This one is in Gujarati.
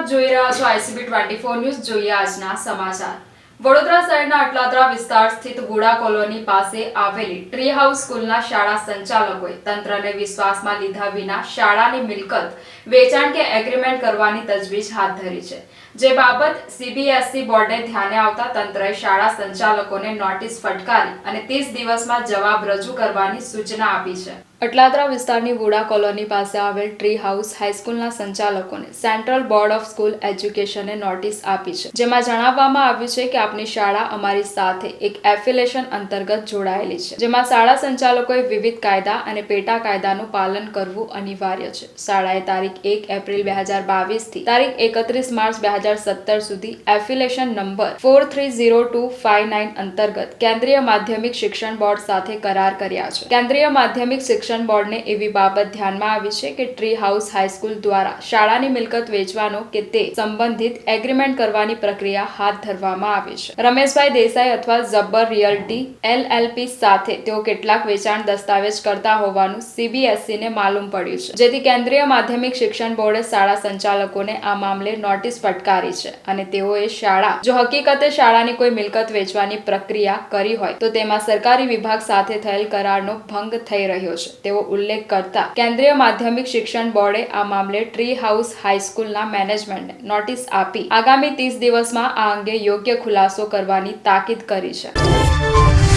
આપ જોઈ રહ્યા છો આઈસીબી ટ્વેન્ટી ફોર ન્યૂઝ જોઈએ આજના સમાચાર. વડોદરા શહેરના અટલાદરા વિસ્તાર સ્થિત ગુડા કોલોની પાસે આવેલી ટ્રી હાઉસ સ્કૂલના શાળા સંચાલકોએ તંત્રને વિશ્વાસમાં લીધા વિના શાળાની મિલકત વેચાણ કે એગ્રીમેન્ટ કરવાની તજવીજ હાથ ધરી છે. જે બાબત સીબીએસઈ બોર્ડે ધ્યાને આવતા તંત્રએ શાળા સંચાલકોને નોટિસ ફટકારી અને ત્રીસ દિવસમાં જવાબ રજૂ કરવાની સૂચના આપી છે. અટલાદરા વિસ્તારની વુડા કોલોની પાસે આવેલ ટ્રી હાઉસ હાઈસ્કૂલના સંચાલકોને સેન્ટ્રલ બોર્ડ ઓફ સ્કૂલ એજ્યુકેશને નોટિસ આપી છે. જેમાં જણાવવામાં આવ્યું છે કે આપની શાળા અમારી સાથે એક એફિલેશન અંતર્ગત જોડાયેલી છે, જેમાં શાળા સંચાલકોએ વિવિધ કાયદા અને પેટા કાયદાનું પાલન કરવું અનિવાર્ય છે. શાળાએ તારીખ એક એપ્રિલ બે હજાર બાવીસથી તારીખ એકત્રીસ માર્ચ બે હજાર સત્તર સુધી affiliation number four three zero two five nine અંતર્ગત કેન્દ્રીય માધ્યમિક શિક્ષણ બોર્ડ સાથે કરાર કર્યા છે. કેન્દ્રીય માધ્યમિક શિક્ષણ બોર્ડને એવી બાબત ધ્યાનમાં આવી છે કે ટ્રી હાઉસ હાઈસ્કૂલ દ્વારા શાળાની મિલકત વેચવાનો કે તે સંબંધિત એગ્રીમેન્ટ કરવાની પ્રક્રિયા હાથ ધરવામાં આવી છે. રમેશભાઈ દેસાઈ અથવા જબ્બર રિયલ્ટી એલએલપી સાથે તેઓ કેટલાક વેચાણ દસ્તાવેજ કરતા હોવાનું સીબીએસઈ ને માલુમ પડ્યું છે. જેથી કેન્દ્રીય માધ્યમિક શિક્ષણ બોર્ડે શાળા સંચાલકોને આ મામલે નોટિસ ફટકારી છે અને તેઓએ શાળા, જો હકીકતે શાળાની કોઈ મિલકત વેચવાની પ્રક્રિયા કરી હોય, તો તેમાં સરકારી વિભાગ સાથે થયેલ કરારનો ભંગ થઈ રહ્યો છે. તેવો ઉલ્લેખ કરતા, કેન્દ્રીય માધ્યમિક શિક્ષણ બોર્ડે આ મામલે ટ્રી હાઉસ હાઈસ્કૂલના મેનેજમેન્ટને નોટિસ આપી. આગામી ત્રીસ દિવસમાં આ અંગે યોગ્ય ખુલાસો કરવાની તાકીદ કરી છે.